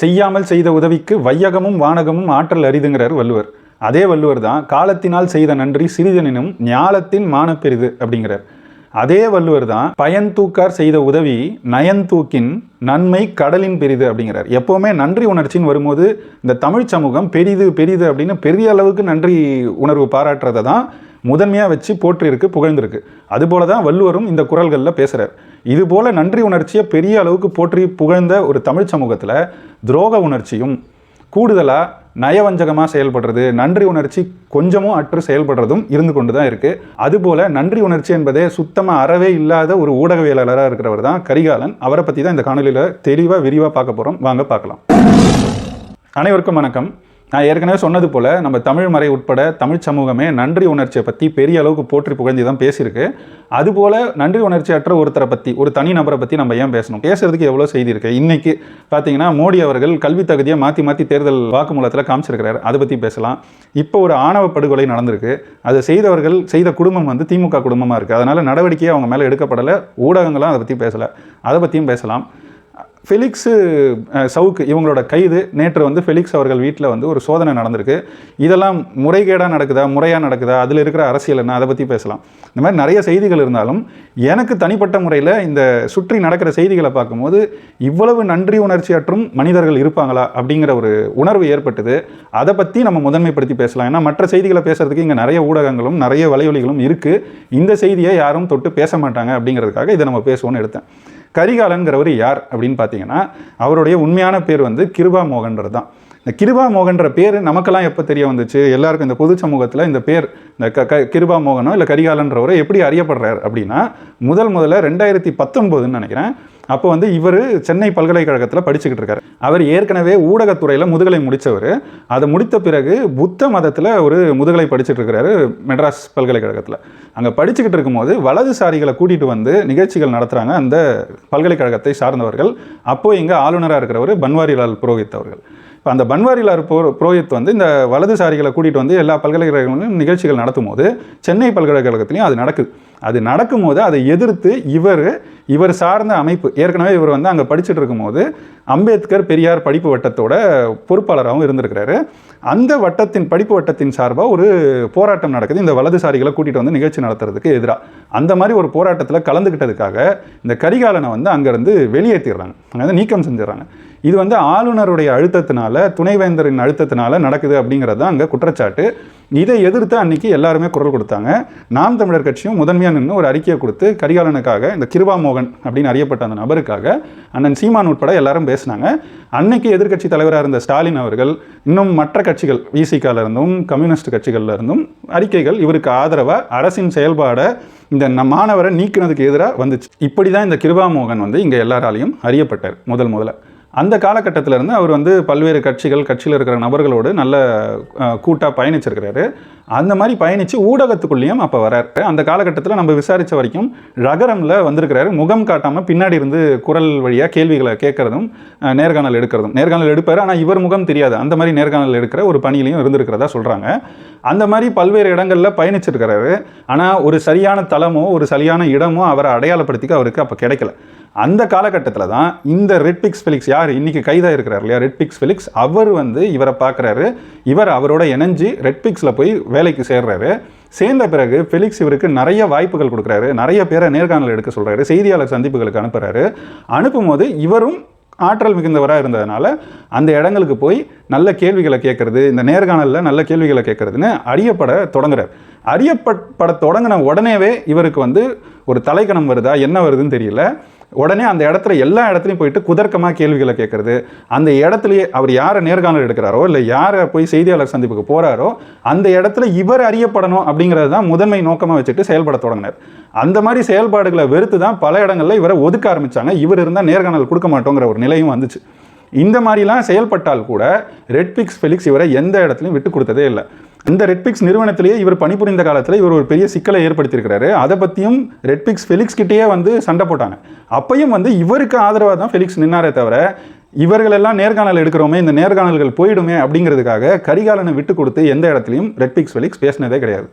செய்யாமல் செய்த உதவிக்கு வையகமும் வானகமும் ஆற்றல் அரிதுங்கிறார் வள்ளுவர். அதே வள்ளுவர் தான் காலத்தினால் செய்த நன்றி சிறிதனினும் ஞாலத்தின் மானப்பெரிது அப்படிங்கிறார். அதே வள்ளுவர் தான் பயன் தூக்கார் செய்த உதவி நயன்தூக்கின் நன்மை கடலின் பெரிது அப்படிங்கிறார். எப்போவுமே நன்றி உணர்ச்சின்னு வரும்போது இந்த தமிழ் சமூகம் பெரிது பெரிது அப்படின்னு பெரிய அளவுக்கு நன்றி உணர்வு பாராட்டுறதை தான் முதன்மையாக வச்சு போற்றிருக்கு புகழ்ந்திருக்கு. அதுபோல தான் வள்ளுவரும் இந்த குரல்களில் பேசுகிறார் இதுபோல் நன்றி உணர்ச்சியை பெரிய அளவுக்கு போற்றி புகழ்ந்த ஒரு தமிழ் சமூகத்தில் துரோக உணர்ச்சியும் கூடுதலாக நயவஞ்சகமாக செயல்படுறது நன்றி உணர்ச்சி கொஞ்சமும் அற்று செயல்படுறதும் இருந்து கொண்டு தான் இருக்குது அதுபோல் நன்றி உணர்ச்சி என்பதே சுத்தமாக அறவே இல்லாத ஒரு ஊடகவியலாளராக இருக்கிறவர் தான் கரிகாலன். அவரை பற்றி தான் இந்த காணொலியில் தெளிவாக விரிவாக பார்க்க போகிறோம் வாங்க பார்க்கலாம். அனைவருக்கும் வணக்கம். நான் ஏற்கனவே சொன்னது போல் நம்ம தமிழ் மறை உட்பட தமிழ் சமூகமே நன்றி உணர்ச்சியை பற்றி பெரிய அளவுக்கு போற்றி புகழ்ந்து தான் பேசியிருக்கு. அதுபோல் நன்றி உணர்ச்சி அற்ற ஒருத்தரை பற்றி ஒரு தனி நபரை பற்றி நம்ம ஏன் பேசணும்? பேசுறதுக்கு எவ்வளோ செய்தி இருக்குது இன்னைக்கு பார்த்தீங்கன்னா மோடி அவர்கள் கல்வி தகுதியை மாற்றி மாற்றி தேர்தல் வாக்குமூலத்தில் காமிச்சிருக்கிறார். அதை பற்றி பேசலாம். இப்போ ஒரு ஆணவ படுகொலை நடந்திருக்கு. அதை செய்தவர்கள் செய்த குடும்பம் வந்து திமுக குடும்பமாக இருக்குது அதனால் நடவடிக்கையை அவங்க மேலே எடுக்கப்படலை. ஊடகங்களும் அதை பற்றி பேசலை. அதை பற்றியும் பேசலாம். ஃபெலிக்ஸு சவுக்கு இவங்களோட கைது நேற்று வந்து ஃபெலிக்ஸ் அவர்கள் வீட்டில் வந்து ஒரு சோதனை நடந்திருக்கு. இதெல்லாம் முறைகேடாக நடக்குதா முறையாக நடக்குதா அதில் இருக்கிற அரசியல் என்ன அதை பற்றி பேசலாம். இந்த மாதிரி நிறைய செய்திகள் இருந்தாலும் எனக்கு தனிப்பட்ட முறையில் இந்த சுற்றி நடக்கிற செய்திகளை பார்க்கும்போது இவ்வளவு நன்றி உணர்ச்சியற்றும் மனிதர்கள் இருப்பாங்களா அப்படிங்கிற ஒரு உணர்வு ஏற்பட்டது. அதை பற்றி நம்ம முதன்மைப்படுத்தி பேசலாம். ஏன்னா மற்ற செய்திகளை பேசுறதுக்கு இங்கே நிறைய ஊடகங்களும் நிறைய வலையொலிகளும் இருக்குது இந்த செய்தியை யாரும் தொட்டு பேச மாட்டாங்க அப்படிங்கிறதுக்காக இதை நம்ம பேசுவோன்னு எடுத்தேன். கரிகாலன்கிறவர் யார் அப்படின்னு பார்த்தீங்கன்னா அவருடைய உண்மையான பேர் வந்து கிருபா மோகன்றது தான். இந்த கிருபா மோகன்ற பேர் நமக்கெல்லாம் எப்போ தெரிய வந்துச்சு? எல்லாருக்கும் இந்த பொது சமூகத்தில் இந்த பேர் இந்த க க கிருபா மோகனோ இல்லை கரிகாலன்றவரை எப்படி அறியப்படுறார் அப்படின்னா முதல் முதல்ல ரெண்டாயிரத்தி பத்தொம்போதுன்னு நினைக்கிறேன். அப்போ வந்து இவர் சென்னை பல்கலைக்கழகத்தில் படிச்சுக்கிட்டு இருக்காரு. அவர் ஏற்கனவே ஊடகத்துறையில் முதுகலை முடித்தவர் அதை முடித்த பிறகு புத்த மதத்தில் ஒரு முதுகலை படிச்சுட்டு இருக்கிறாரு மெட்ராஸ் பல்கலைக்கழகத்தில். அங்கே படிச்சுக்கிட்டு இருக்கும்போது வலதுசாரிகளை கூட்டிகிட்டு வந்து நிகழ்ச்சிகள் நடத்துகிறாங்க அந்த பல்கலைக்கழகத்தை சார்ந்தவர்கள். அப்போ இங்கே ஆளுநராக இருக்கிறவர் பன்வாரிலால் புரோஹித் அவர்கள். இப்போ அந்த பன்வாரிலால் புரோ புரோஹித் வந்து இந்த வலதுசாரிகளை கூட்டிகிட்டு வந்து எல்லா பல்கலைக்கழகங்களிலும் நிகழ்ச்சிகள் நடத்தும் போது சென்னை பல்கலைக்கழகத்திலையும் அது நடக்குது. அது நடக்கும்போது அதை எதிர்த்து இவர் இவர் சார்ந்த அமைப்பு ஏற்கனவே இவர் வந்து அங்கே படிச்சுட்டு இருக்கும்போது அம்பேத்கர் பெரியார் படிப்பு வட்டத்தோட பொறுப்பாளராகவும் இருந்திருக்கிறாரு. அந்த வட்டத்தின் படிப்பு வட்டத்தின் சார்பாக ஒரு போராட்டம் நடக்குது. இந்த வலதுசாரிகளை கூட்டிகிட்டு வந்து நிகழ்ச்சி நடத்துறதுக்கு எதிராக அந்த மாதிரி ஒரு போராட்டத்தில் கலந்துக்கிட்டதுக்காக இந்த கரிகாலனை வந்து அங்கேருந்து வெளியேற்றிடுறாங்க அங்கே நீக்கம் செஞ்சிடறாங்க. இது வந்து ஆளுநருடைய அழுத்தத்தினால துணைவேந்தரின் அழுத்தத்தினால நடக்குது அப்படிங்கிறது தான் அங்கே குற்றச்சாட்டு. இதை எதிர்த்து அன்றைக்கி எல்லாருமே குரல் கொடுத்தாங்க. நாம் தமிழர் கட்சியும் முதன்மையாக நின்று ஒரு அறிக்கையை கொடுத்து கரிகாலனுக்காக இந்த கிருபா மோகன் அப்படின்னு அறியப்பட்ட அந்த நபருக்காக அண்ணன் சீமான் உட்பட எல்லாரும் பேசினாங்க. அன்னைக்கு எதிர்க்கட்சி தலைவராக இருந்த ஸ்டாலின் அவர்கள் இன்னும் மற்ற கட்சிகள் விசிகால இருந்தும் கம்யூனிஸ்ட் கட்சிகள்ல இருந்தும் அறிக்கைகள் இவருக்கு ஆதரவாக அரசின் செயல்பாடை இந்த நம் மாணவரை நீக்கினதுக்கு எதிராக வந்துச்சு. இப்படி தான் இந்த கிருபா மோகன் வந்து இங்கே எல்லாராலையும் அறியப்பட்டார் முதல் முதல்ல. அந்த காலகட்டத்திலேருந்து அவர் வந்து பல்வேறு கட்சிகள் கட்சியில் இருக்கிற நபர்களோடு நல்ல கூட்டாக பயணிச்சிருக்கிறாரு. அந்த மாதிரி பயணித்து ஊடகத்துக்குள்ளேயும் அப்போ வராரு. அந்த காலகட்டத்தில் நம்ம விசாரித்த வரைக்கும் ரகரமில் வந்திருக்கிறாரு. முகம் காட்டாமல் பின்னாடி இருந்து குரல் வழியாக கேள்விகளை கேட்குறதும் நேர்காணல் எடுக்கிறதும். நேர்காணல் எடுப்பார் ஆனால் இவர் முகம் தெரியாது. அந்த மாதிரி நேர்காணல் எடுக்கிற ஒரு பணியிலையும் இருந்திருக்கிறதா சொல்கிறாங்க அந்த மாதிரி பல்வேறு இடங்களில் பயணிச்சிருக்கிறாரு. ஆனால் ஒரு சரியான தளமோ ஒரு சரியான இடமோ அவரை அடையாளப்படுத்திக்க அவருக்கு அப்போ கிடைக்கல. அந்த காலகட்டத்தில் தான் இந்த ரெட் பிக்ஸ் ஃபிலிக்ஸ் யார்? இன்னைக்கு கைதாக இருக்கிறார் இல்லையா? ரெட் பிக்ஸ் ஃபிலிக்ஸ் அவர் வந்து இவரை பார்க்குறாரு. இவர் அவரோட இணைஞ்சு ரெட் பிக்ஸில் போய் வேலைக்கு சேர்றாரு. சேர்ந்த பிறகு ஃபெலிக்ஸ் இவருக்கு நிறைய வாய்ப்புகள் கொடுக்குறாரு. நிறைய பேரை நேர்காணல் எடுக்க சொல்கிறாரு செய்தியாளர் சந்திப்புகளுக்கு அனுப்புகிறாரு அனுப்பும்போது இவரும் ஆற்றல் மிகுந்தவராக இருந்ததுனால அந்த இடங்களுக்கு போய் நல்ல கேள்விகளை கேட்குறது இந்த நேர்காணலில் நல்ல கேள்விகளை கேட்குறதுன்னு அறியப்பட தொடங்குறார். அறியப்பட தொடங்கின உடனேவே இவருக்கு வந்து ஒரு தலைக்கணம் வருதா? என்ன வருதுன்னு தெரியல. உடனே அந்த இடத்துல எல்லா இடத்துலையும் போயிட்டு குதர்க்கமாக கேள்விகளை கேட்குறது. அந்த இடத்துலையே அவர் யாரை நேர்காணல் எடுக்கிறாரோ இல்லை யாரை போய் செய்தியாளர் சந்திப்புக்கு போகிறாரோ அந்த இடத்துல இவர் அறியப்படணும் அப்படிங்கிறது தான் முதன்மை நோக்கமாக வச்சுட்டு செயல்பட தொடங்கினார். அந்த மாதிரி செயல்பாடுகளை வெறுத்து தான் பல இடங்களில் இவரை ஒதுக்க ஆரம்பித்தாங்க இவர் இருந்தால் நேர்காணல் கொடுக்க மாட்டோங்கிற ஒரு நிலையும் வந்துச்சு. இந்த மாதிரிலாம் செயல்பட்டால் கூட ரெட்பிக்ஸ் ஃபெலிக்ஸ் இவரை எந்த இடத்துலையும் விட்டு கொடுத்ததே இல்லை. இந்த ரெட்பிக்ஸ் நிறுவனத்திலேயே இவர் பணிபுரிந்த காலத்தில் இவர் ஒரு பெரிய சிக்கலை ஏற்படுத்தியிருக்கிறாரு. அதை பற்றியும் ரெட்பிக்ஸ் ஃபெலிக்ஸ் கிட்டேயே வந்து சண்டை போட்டாங்க. அப்பையும் வந்து இவருக்கு ஆதரவாக தான் ஃபெலிக்ஸ் நின்னாரே தவிர இவர்களெல்லாம் நேர்காணல் எடுக்கிறோமே இந்த நேர்காணல்கள் போயிடுமே அப்படிங்கிறதுக்காக கரிகாலனை விட்டு கொடுத்து எந்த இடத்துலையும் ரெட்பிக்ஸ் ஃபெலிக்ஸ் பேசினதே கிடையாது.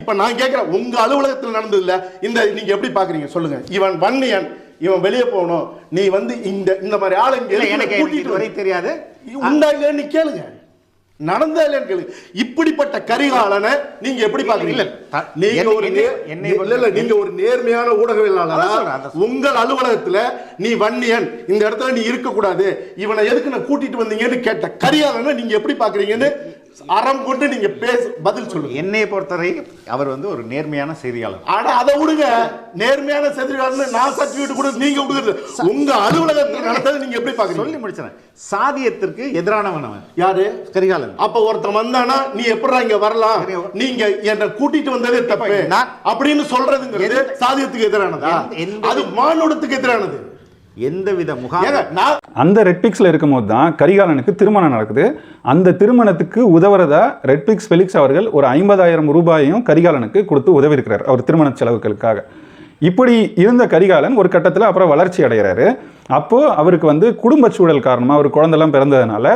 இப்ப நான் கேட்கிறேன் உங்க அலுவலகத்தில் நடந்தது இல்ல இந்த நீங்க எப்படி பாக்குறீங்க சொல்லுங்க. இவன் வன்னியன் இவன் வெளியே போகணும். நீ வந்து இந்த இந்த மாதிரி ஆளை இங்க இல்ல, எதுக்கு எனக்கு கூட்டிட்டு வந்து- தெரியாது. உண்டா இல்லையான்னு கேளுங்க. நடந்தா இல்லையான்னு கேளுங்க இப்படிப்பட்ட கரிகாலனை நீங்க எப்படி பாக்குறீங்க நீங்க ஒரு இல்ல நீங்க ஒரு நேர்மையான ஊடகவியலாளரா உங்கள் அலுவலகத்துல நீ வன்னியன் இந்த இடத்துல நீ இருக்க கூடாது இவனை எதுக்கு நான் கூட்டிட்டு வந்தீங்கன்னு கேட்ட கரிகாலனை நீங்க எப்படி பாக்குறீங்கன்னு அறம் கொண்டு நீங்க பேச பதில் சொல்லுங்க. என்னைய பொறுத்தவரை அவர் வந்து ஒரு நேர்மையான செய்தியாளர். ஆனா அதை விடுங்க. நேர்மையான செதிரிகாலன்னு நான் சர்டிபிகேட் கூட நீங்க விடுறது உங்க அலுவலகத்தில் நடந்தது நீங்க எப்படி பாக்குறீங்க சொல்லி முடிச்சேன் சாதியத்திற்கு எதிரானவன் அவன். யாரு? கரிகாலன். அப்ப ஒருத்தன் வந்தானா நீ எப்படா இங்க வரலாம்? நீங்க என்ன கூட்டிட்டு வந்ததே தப்பு. அப்படின்னு சொல்றதுங்கிறது சாதியத்துக்கு எதிரானதா? அது மானுடத்துக்கு எதிரானது. எந்தவித முகாம் நான் அந்த ரெட்பிக்ஸில் இருக்கும்போது தான் கரிகாலனுக்கு திருமணம் நடக்குது. அந்த திருமணத்துக்கு உதவுறதா ரெட்பிக்ஸ் ஃபெலிக்ஸ் அவர்கள் ஒரு ஐம்பதாயிரம் ரூபாயையும் கரிகாலனுக்கு கொடுத்து உதவியிருக்கிறார் அவர் திருமண செலவுகளுக்காக. இப்படி இருந்த கரிகாலன் ஒரு கட்டத்தில் அப்புறம் வளர்ச்சி அடைகிறாரு. அப்போது அவருக்கு வந்து குடும்ப சூழல் காரணமாக அவர் குழந்தெல்லாம் பிறந்ததுனால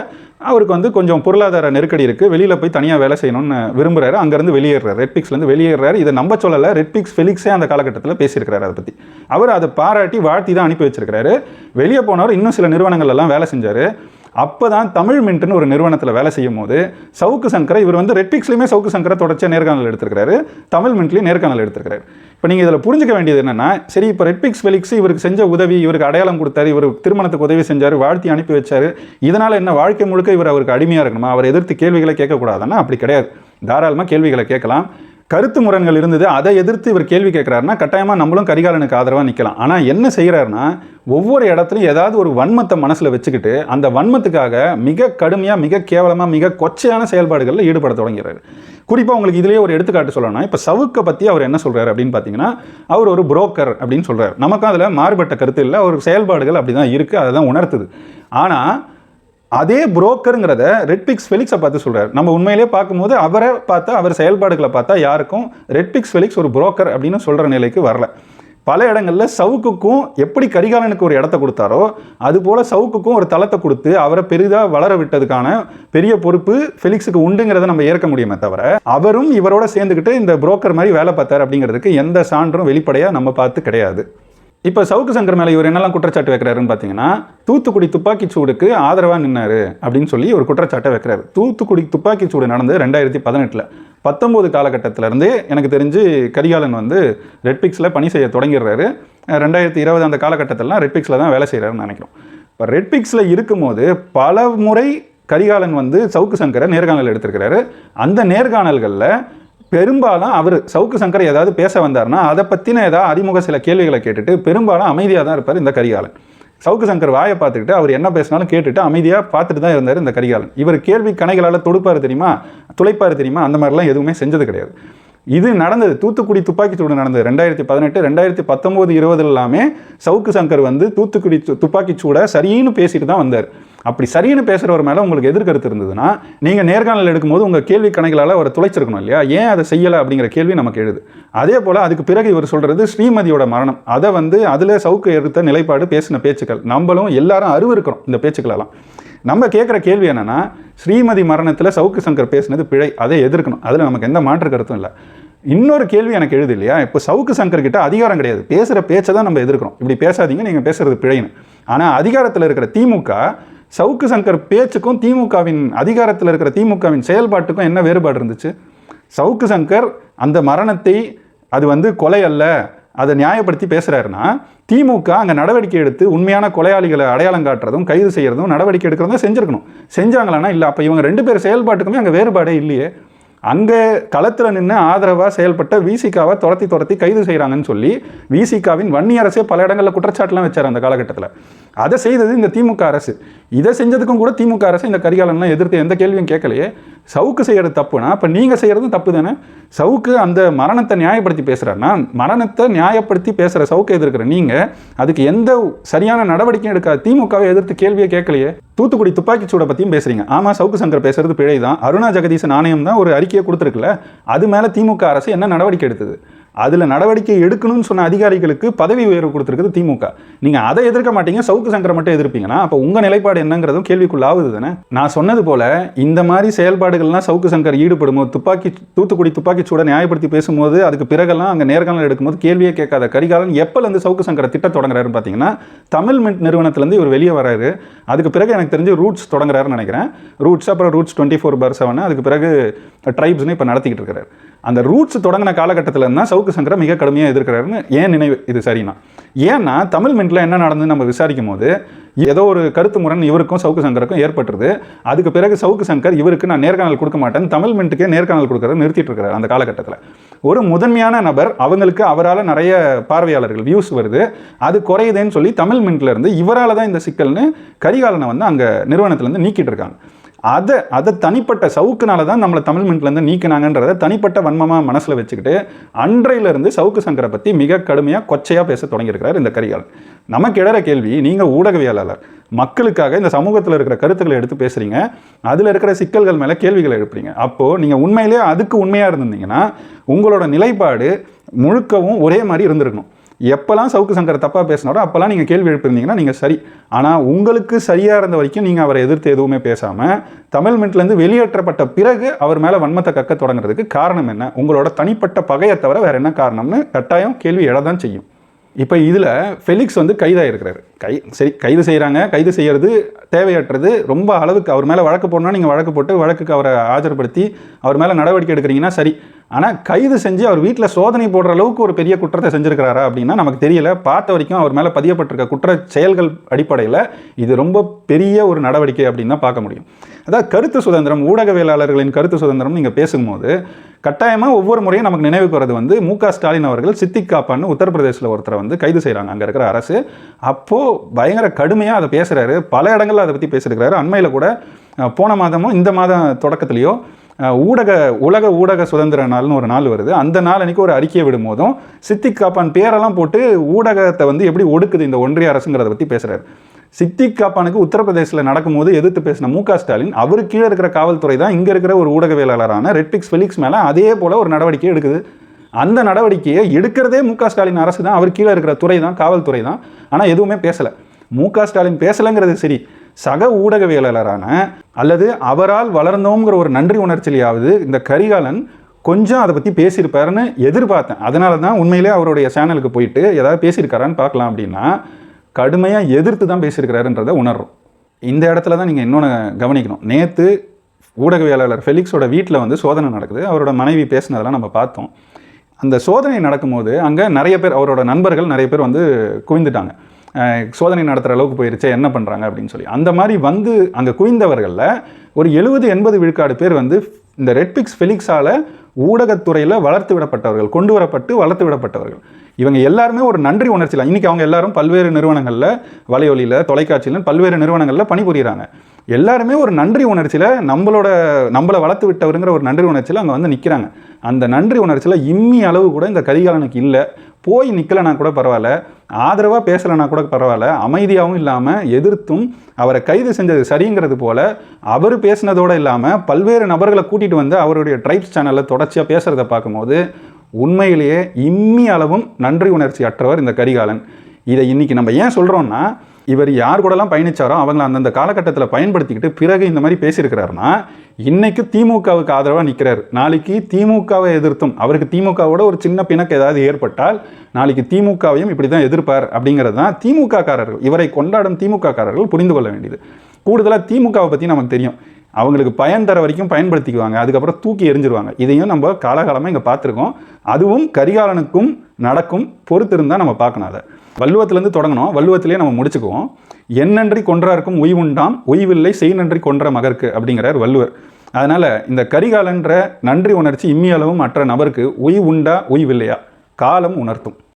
அவருக்கு வந்து கொஞ்சம் பொருளாதார நெருக்கடி இருக்குது வெளியில் போய் தனியாக வேலை செய்யணும்னு விரும்புகிறாரு அங்கேருந்து வெளியேறாரு ரெட்பிக்ஸ்லேருந்து வெளியேறாரு இதை நம்ப சொல்லலை. ரெட்பிக்ஸ் ஃபெலிக்ஸே அந்த காலகட்டத்தில் பேசியிருக்கிறாரு அதை பற்றி அவர் அதை பாராட்டி வாழ்த்தி தான் அனுப்பி வச்சிருக்கிறாரு. வெளியே போனவர் இன்னும் சில நிறுவனங்கள் எல்லாம் வேலை செஞ்சார். அப்போ தான் தமிழ் மின்ட்டுன்னு ஒரு நிறுவனத்தில் வேலை செய்யும் போது சவுக்கு சங்கரை இவர் வந்து ரெட்பிக்ஸ்லையுமே சவுக்கு சங்கரை தொடர்ச்சியாக நேர்காணல் எடுத்திருக்கிறாரு. தமிழ் மின்ட்லேயும் நேர்காணல் எடுத்திருக்கிறாரு. இப்போ நீங்கள் இதில் புரிஞ்சுக்க வேண்டியது என்னன்னா சரி இப்போ ரெட்பிக்ஸ் ஃபெலிக்ஸ் இவருக்கு செஞ்ச உதவி இவருக்கு அடையாளம் கொடுத்தாரு இவர் திருமணத்துக்கு உதவி செஞ்சார் வாழ்த்தி அனுப்பி வச்சார் இதனால் என்ன வாழ்க்கை முழுக்க இவர் அவருக்கு அடிமையாக இருக்கணுமா? அவர் எதிர்த்து கேள்விகளை கேட்கக்கூடாதுன்னா அப்படி கிடையாது. தாராளமாக கேள்விகளை கேட்கலாம். கருத்து முரண்கள் இருந்தது அதை எதிர்த்து இவர் கேள்வி கேட்குறாருன்னா கட்டாயமாக நம்மளும் கரிகாலனுக்கு ஆதரவாக நிற்கலாம் ஆனால் என்ன செய்கிறாருன்னா ஒவ்வொரு இடத்துலையும் ஏதாவது ஒரு வன்மத்தை மனசில் வச்சுக்கிட்டு அந்த வன்மத்துக்காக மிக கடுமையாக மிக கேவலமாக மிக கொச்சையான செயல்பாடுகளில் ஈடுபட தொடங்கிறார். குறிப்பாக உங்களுக்கு இதுலேயே ஒரு எடுத்துக்காட்டு சொல்லணும்னா இப்போ சவுக்கை பற்றி அவர் என்ன சொல்கிறாரு அப்படின்னு பார்த்தீங்கன்னா அவர் ஒரு புரோக்கர் அப்படின்னு சொல்கிறார் நமக்கும் அதில் மாறுபட்ட கருத்து இல்லை அவர் செயல்பாடுகள் அப்படி தான் இருக்குது அதை தான் உணர்த்துது. ஆனால் அதே புரோக்கருங்கிறத ரெட்பிக்ஸ் ஃபெலிக்ஸை பார்த்து சொல்கிறார் நம்ம உண்மையிலேயே பார்க்கும்போது அவரை பார்த்தா அவர் செயல்பாடுகளை பார்த்தா யாருக்கும் ரெட்பிக்ஸ் ஃபெலிக்ஸ் ஒரு புரோக்கர் அப்படின்னு சொல்கிற நிலைக்கு வரல. பல இடங்களில் சவுக்குக்கும் எப்படி கரிகாலனுக்கு ஒரு இடத்த கொடுத்தாரோ அதுபோல் சவுக்குக்கும் ஒரு தளத்தை கொடுத்து அவரை பெரிதாக வளர விட்டதுக்கான பெரிய பொறுப்பு ஃபெலிக்ஸுக்கு உண்டுங்கிறத நம்ம ஏற்க முடியுமே தவிர அவரும் இவரோட சேர்ந்துக்கிட்டு இந்த புரோக்கர் மாதிரி வேலை பார்த்தார் அப்படிங்கிறதுக்கு எந்த சான்றும் வெளிப்படையாக நம்ம பார்த்து கிடையாது. இப்போ சவுக்கு சங்கர் மேலே இவர் என்னெல்லாம் குற்றச்சாட்டு வைக்கிறாருன்னு பார்த்தீங்கன்னா தூத்துக்குடி துப்பாக்கி சூடுக்கு ஆதரவாக நின்னார் அப்படின்னு சொல்லி ஒரு குற்றச்சாட்டை வைக்கிறாரு. தூத்துக்குடி துப்பாக்கி சூடு நடந்தது ரெண்டாயிரத்தி பதினெட்டில். பத்தொம்போது காலகட்டத்திலேருந்தே எனக்கு தெரிஞ்சு கரிகாலன் வந்து ரெட்பிக்ஸில் பணி செய்ய தொடங்கிடுறாரு. ரெண்டாயிரத்தி இருபது அந்த காலகட்டத்திலலாம் ரெட்பிக்ஸில் தான் வேலை செய்கிறாருன்னு நினைக்கிறோம். இப்போ ரெட்பிக்ஸில் இருக்கும்போது பல முறை கரிகாலன் வந்து சவுக்கு சங்கரை நேர்காணல் எடுத்திருக்கிறாரு. அந்த நேர்காணல்களில் பெரும்பாலும் அவர் சவுக்கு சங்கர் ஏதாவது பேச வந்தார்னா அதை பற்றின ஏதாவது அறிமுக சில கேள்விகளை கேட்டுட்டு பெரும்பாலும் அமைதியாக தான் இருப்பார் இந்த கரிகாலன். சவுக்கு சங்கர் வாயை பார்த்துக்கிட்டு அவர் என்ன பேசினாலும் கேட்டுட்டு அமைதியாக பார்த்துட்டு தான் இருந்தார் இந்த கரிகாலன். இவர் கேள்வி கணைகளால் தொடுப்பார் தெரியுமா? துளைப்பார் தெரியுமா? அந்த மாதிரிலாம் எதுவுமே செஞ்சது கிடையாது. இது நடந்தது தூத்துக்குடி துப்பாக்கி சூடு நடந்தது ரெண்டாயிரத்தி பதினெட்டு ரெண்டாயிரத்தி பத்தொம்போது இருபது எல்லாமே சவுக்கு சங்கர் வந்து தூத்துக்குடி து- துப்பாக்கி சூடை சரின்னு பேசிட்டு தான் வந்தார். அப்படி சரின்னு பேசுகிறவர் மேலே உங்களுக்கு எதிர்கருத்து இருந்ததுன்னா நீங்கள் நேர்காணல் எடுக்கும்போது உங்கள் கேள்வி கணக்கிலால் அவரை துளைச்சிருக்கணும் இல்லையா? ஏன் அதை செய்யலை அப்படிங்கிற கேள்வி நமக்கு எழுது. அதே போல் அதுக்கு பிறகு இவர் சொல்கிறது ஸ்ரீமதியோட மரணம். அதை வந்து அதில் சவுக்கு எடுத்த நிலைப்பாடு பேசின பேச்சுக்கள். நம்மளும் எல்லாரும் அருவருக்கிறோம் இந்த பேச்சுக்களெல்லாம் நம்ம கேட்குற கேள்வி என்னென்னா ஸ்ரீமதி மரணத்தில் சவுக்கு சங்கர் பேசினது பிழை அதை எதிர்க்கணும். அதில் நமக்கு எந்த மாற்று கருத்தும் இல்லை. இன்னொரு கேள்வி எனக்கு எழுது இல்லையா? இப்போ சவுக்கு சங்கர் கிட்ட அதிகாரம் கிடையாது. பேசுகிற பேச்சை தான் நம்ம எதிர்க்கிறோம். இப்படி பேசாதீங்க நீங்கள் பேசுறது பிழைன்னு. ஆனால் அதிகாரத்தில் இருக்கிற திமுக சவுக்கு சங்கர் பேச்சுக்கும் திமுகவின் அதிகாரத்தில் இருக்கிற திமுகவின் செயல்பாட்டுக்கும் என்ன வேறுபாடு இருந்துச்சு? சவுக்கு சங்கர் அந்த மரணத்தை அது வந்து கொலை அல்ல அதை நியாயப்படுத்தி பேசுகிறாருன்னா திமுக அங்கே நடவடிக்கை எடுத்து உண்மையான கொலையாளிகளை அடையாளம் காட்டுறதும் கைது செய்கிறதும் நடவடிக்கை எடுக்கிறதும் செஞ்சிருக்கணும். செஞ்சாங்களான்னா இல்லை அப்போ இவங்க ரெண்டு பேர் செயல்பாட்டுக்குமே அங்கே வேறுபாடே இல்லையே. அங்கே களத்தில் நின்று ஆதரவாக செயல்பட்ட விசிகாவை துரத்தி துரத்தி கைது செய்கிறாங்கன்னு சொல்லி விசிகாவின் வன்னி அரசே பல இடங்களில் குற்றச்சாட்டுலாம் வச்சார் அந்த காலகட்டத்தில். அதை செய்தது இந்த திமுக அரசு. இதை செஞ்சதுக்கும் கூட திமுக அரசு இந்த கரிகாலன்லாம் எதிர்த்து எந்த கேள்வியும் கேட்கலையே. சவுக்கு செய்கிறது தப்புனா அப்போ நீங்கள் செய்கிறதும் தப்பு தானே சவுக்கு அந்த மரணத்தை நியாயப்படுத்தி பேசுகிறாருன்னா மரணத்தை நியாயப்படுத்தி பேசுகிற சவுக்கு எதிர்க்கிற நீங்கள் அதுக்கு எந்த சரியான நடவடிக்கையும் எடுக்காது திமுகவை எதிர்த்து கேள்வியே கேட்கலையே. தூத்துக்குடி துப்பாக்கி சூடை பற்றியும் பேசுறீங்க. ஆமாம் சவுக்கு சங்கர் பேசுறது பிழை தான் அருணா ஜெகதீசன் ஆணையம் தான் ஒரு அறிக்கையை கொடுத்துருக்குல்ல அது மேலே திமுக அரசு என்ன நடவடிக்கை எடுத்தது? அதில் நடவடிக்கை எடுக்கணும்னு சொன்ன அதிகாரிகளுக்கு பதவி உயர்வு கொடுத்துருக்குது திமுக. நீங்கள் அதை எதிர்க்க மாட்டீங்க சவுக்கு சங்கரை மட்டும் எதிர்ப்பீங்கன்னா அப்போ உங்கள் நிலைப்பாடு என்னங்கிறதும் கேள்விக்குள்ளாகுது தானே? நான் சொன்னது போல் இந்த மாதிரி செயல்பாடுகள்லாம் சவுக்கு சங்கர் ஈடுபடும்போது துப்பாக்கி தூத்துக்குடி துப்பாக்கி சூட நியாயப்படுத்தி பேசும்போது அதுக்கு பிறகெல்லாம் அங்கே நேர்காணல் எடுக்கும்போது கேள்வியே கேட்காத கரிகாலன் எப்போலேருந்து சவுக்கு சங்கரை திட்டம் தொடங்குறாருன்னு பார்த்தீங்கன்னா தமிழ் மின்ட் நிறுவனத்துலேருந்து இவர் வெளியே வராரு. அதுக்கு பிறகு எனக்கு தெரிஞ்சு ரூட்ஸ் தொடங்குறாருன்னு நினைக்கிறேன். ரூட்ஸ் அப்புறம் ரூட்ஸ் டுவெண்ட்டி ஃபோர் பார் செவன் அதுக்கு பிறகு ட்ரைப்ஸ்னு இப்போ நடத்திக்கிட்டு இருக்கிறார் அந்த ரூட்ஸ் தொடங்கின காலகட்டத்தில் இருந்தால் சவுக்கு சங்கரை மிக கடுமையாக எதிர்க்கிறாருன்னு ஏன் நினைவு. இது சரினா ஏன்னா தமிழ் மின்ட்டில் என்ன நடந்து நம்ம விசாரிக்கும் போது ஏதோ ஒரு கருத்து முரண் இவருக்கும் சவுக்கு சங்கருக்கும் ஏற்பட்டுருது. அதுக்கு பிறகு சவுக்கு சங்கர் இவருக்கு நான் நேர்காணல் கொடுக்க மாட்டேன் தமிழ் மின்ட்டுக்கே நேர்காணல் கொடுக்கறத நிறுத்திட்டு இருக்கிறார் அந்த காலகட்டத்தில். ஒரு முதன்மையான நபர் அவங்களுக்கு அவரால் நிறைய பார்வையாளர்கள் வியூஸ் வருது. அது குறையுதேன்னு சொல்லி தமிழ் மின்ட்ல இருந்து இவரால் தான் இந்த சிக்கல்னு கரிகாலனை வந்து அங்கே நிறுவனத்துலேருந்து நீக்கிட்டு இருக்காங்க அதை அதை தனிப்பட்ட சவுக்குனால தான் நம்மளை தமிழ் மின்ட்லேருந்து நீக்கினாங்கன்றதை தனிப்பட்ட வன்மமாக மனசில் வச்சுக்கிட்டு அன்றையிலிருந்து சவுக்கு சங்கரை பற்றி மிக கடுமையாக கொச்சையாக பேச தொடங்கியிருக்கிறார் இந்த கரிகாலன். நமக்கு இடற கேள்வி நீங்கள் ஊடகவியலாளர் மக்களுக்காக இந்த சமூகத்தில் இருக்கிற கருத்துக்களை எடுத்து பேசுகிறீங்க அதில் இருக்கிற சிக்கல்கள் மேலே கேள்விகளை எழுப்புறீங்க. அப்போது நீங்கள் உண்மையிலேயே அதுக்கு உண்மையாக இருந்திருந்தீங்கன்னா உங்களோட நிலைப்பாடு முழுக்கவும் ஒரே மாதிரி இருந்திருக்கணும். எப்போல்லாம் சவுக்கு சங்கர் தப்பாக பேசினாரோ அப்போல்லாம் நீங்கள் கேள்வி எழுப்பியிருந்தீங்கன்னா நீங்கள் சரி. ஆனால் உங்களுக்கு சரியாக இருந்த வரைக்கும் நீங்கள் அவரை எதிர்த்து எதுவுமே பேசாமல் தமிழ் மின்ட்லேருந்து வெளியேற்றப்பட்ட பிறகு அவர் மேலே வன்மத்தை கக்க தொடங்குறதுக்கு காரணம் என்ன? உங்களோட தனிப்பட்ட பகையை தவிர வேறு என்ன காரணம்னு கட்டாயம் கேள்வி எழதான் செய்யும். இப்போ இதில் ஃபெலிக்ஸ் வந்து கைதாகிருக்கிறாரு கை சரி கைது செய்கிறாங்க கைது செய்கிறது தேவையற்றது. ரொம்ப அளவுக்கு அவர் மேலே வழக்கு போடணும்னா நீங்கள் வழக்கு போட்டு வழக்குக்கு அவரை ஆஜர்படுத்தி அவர் மேலே நடவடிக்கை எடுக்கிறீங்கன்னா சரி. ஆனால் கைது செஞ்சு அவர் வீட்டில் சோதனை போடுற அளவுக்கு ஒரு பெரிய குற்றத்தை செஞ்சுருக்கிறாரா அப்படின்னா நமக்கு தெரியல. பார்த்த வரைக்கும் அவர் மேலே பதியப்பட்டிருக்க குற்ற செயல்கள் அடிப்படையில் இது ரொம்ப பெரிய ஒரு நடவடிக்கை அப்படின்னு தான் பார்க்க முடியும். அதாவது கருத்து சுதந்திரம் ஊடகவியலாளர்களின் கருத்து சுதந்திரம் நீங்கள் பேசும்போது கட்டாயமாக ஒவ்வொரு முறையும் நமக்கு நினைவுக்கு வரது வந்து மு க ஸ்டாலின் அவர்கள் சித்திக் காப்பான்னு உத்தரப்பிரதேசில் ஒருத்தரை வந்து கைது செய்கிறாங்க அங்கே இருக்கிற அரசு. அப்போது பயங்கர கடுமையாக அதை பேசுகிறாரு பல இடங்களில் அதை பற்றி பேசியிருக்கிறாரு. அண்மையில் கூட போன மாதமும் இந்த மாதம் தொடக்கத்துலேயோ ஊடக உலக ஊடக சுதந்திர நாள்னு ஒரு நாள் வருது. அந்த நாள் அன்றைக்கி ஒரு அறிக்கையை விடும் போதும் சித்திக் காப்பான் பேரெல்லாம் போட்டு ஊடகத்தை வந்து எப்படி ஒடுக்குது இந்த ஒன்றிய அரசுங்கிறத பற்றி பேசுகிறாரு சித்திக் காப்பானுக்கு உத்தரப்பிரதேசில் நடக்கும்போது எதிர்த்து பேசின மு ஸ்டாலின் அவர் கீழே இருக்கிற காவல்துறை தான் இங்கே இருக்கிற ஒரு ஊடகவியலாளரான ரெட்பிக்ஸ் ஃபெலிக்ஸ் மேலே அதே போல் ஒரு நடவடிக்கை எடுக்குது. அந்த நடவடிக்கையை எடுக்கிறதே மு ஸ்டாலின் அரசு தான். அவர் கீழே இருக்கிற துறை தான் காவல்துறை தான். ஆனால் எதுவுமே பேசலை. மு ஸ்டாலின் பேசலைங்கிறது சரி. சக ஊடகவியலாளரான அல்லது அவரால் வளர்ந்தோங்கிற ஒரு நன்றி உணர்ச்சியிலாவது இந்த கரிகாலன் கொஞ்சம் அதை பற்றி பேசியிருப்பாருன்னு எதிர்பார்த்தேன். அதனால தான் உண்மையிலே அவருடைய சேனலுக்கு போயிட்டு ஏதாவது பேசியிருக்காரான்னு பார்க்கலாம் அப்படின்னா கடுமையாக எதிர்த்து தான் பேசியிருக்கிறாருன்றதை உணர்றோம். இந்த இடத்துல தான் நீங்கள் இன்னொன்று கவனிக்கணும். நேற்று ஊடகவியலாளர் ஃபெலிக்ஸோட வீட்டில் வந்து சோதனை நடக்குது. அவரோட மனைவி பேசினதெல்லாம் நம்ம பார்த்தோம். அந்த சோதனை நடக்கும்போது அங்கே நிறைய பேர் அவரோட நண்பர்கள் நிறைய பேர் வந்து குவிந்துட்டாங்க. சோதனை நடத்துகிற அளவுக்கு போயிருச்சே என்ன பண்ணுறாங்க அப்படின்னு சொல்லி. அந்த மாதிரி வந்து அங்கே குவிந்தவர்களில் ஒரு எழுபது எண்பது விழுக்காடு பேர் வந்து இந்த ரெட்பிக்ஸ் ஃபெலிக்ஸால் ஊடகத்துறையில் வளர்த்து விடப்பட்டவர்கள் கொண்டு வரப்பட்டு வளர்த்து விடப்பட்டவர்கள். இவங்க எல்லாருமே ஒரு நன்றி உணர்ச்சியில் இன்றைக்கி அவங்க எல்லாரும் பல்வேறு நிறுவனங்களில் வலையொலியில் தொலைக்காட்சியில் பல்வேறு நிறுவனங்களில் பணிபுரிகிறாங்க எல்லாருமே ஒரு நன்றி உணர்ச்சியில் நம்மளோட நம்மளை வளர்த்து விட்டவருங்கிற ஒரு நன்றி உணர்ச்சியில் அங்கே வந்து நிற்கிறாங்க அந்த நன்றி உணர்ச்சியில் இம்மி அளவு கூட இந்த கரிகாலனுக்கு இல்லை. போய் நிற்கலைனா கூட பரவாயில்ல. ஆதரவாக பேசலைனா கூட பரவாயில்ல. அமைதியாகவும் இல்லாமல் எதிர்த்தும் அவரை கைது செஞ்சது சரிங்கிறது போல் அவர் பேசினதோடு இல்லாமல் பல்வேறு நபர்களை கூட்டிகிட்டு வந்து அவருடைய ட்ரைப்ஸ் சேனலில் தொடர்ச்சியாக பேசுகிறத பார்க்கும்போது உண்மையிலேயே இம்மி அளவும் நன்றி உணர்ச்சி அற்றவர் இந்த கரிகாலன். இதை இன்றைக்கி நம்ம ஏன் சொல்கிறோன்னா இவர் யார் கூடலாம் பயணிச்சாரோ அவங்கள அந்தந்த காலகட்டத்தில் பயன்படுத்திக்கிட்டு பிறகு இந்த மாதிரி பேசியிருக்கிறாருன்னா இன்னைக்கு திமுகவுக்கு ஆதரவாக நிற்கிறார் நாளைக்கு திமுகவை எதிர்த்தும் அவருக்கு திமுகவோட ஒரு சின்ன பிணக்கு ஏதாவது ஏற்பட்டால் நாளைக்கு திமுகவையும் இப்படி தான் எதிர்ப்பார் அப்படிங்கிறது தான் திமுக காரர்கள் இவரை கொண்டாடும் திமுக காரர்கள் புரிந்து கொள்ள வேண்டியது. கூடுதலாக திமுகவை பற்றி நமக்கு தெரியும். அவங்களுக்கு பயன் தர வரைக்கும் பயன்படுத்திக்குவாங்க. அதுக்கப்புறம் தூக்கி எரிஞ்சிருவாங்க இதையும் நம்ம காலகாலமாக இங்கே பார்த்துருக்கோம். அதுவும் கரிகாலனுக்கும் நடக்கும் பொறுத்திருந்தால் நம்ம பார்க்கணும் அதை. வள்ளுவத்திலேருந்து தொடங்கணும். வள்ளுவத்திலே நம்ம முடிச்சுக்குவோம். என்னன்றி கொன்றாருக்கும் உய்வுண்டாம் உய்வில்லை செய் நன்றி கொன்ற மகருக்கு அப்படிங்கிறார் வள்ளுவர். அதனால் இந்த கரிகாலன்ற நன்றி உணர்ச்சி இம்மியளவும் மற்ற நபருக்கு உய் உண்டா உய்வில்லையா? காலம் உணர்த்தும்.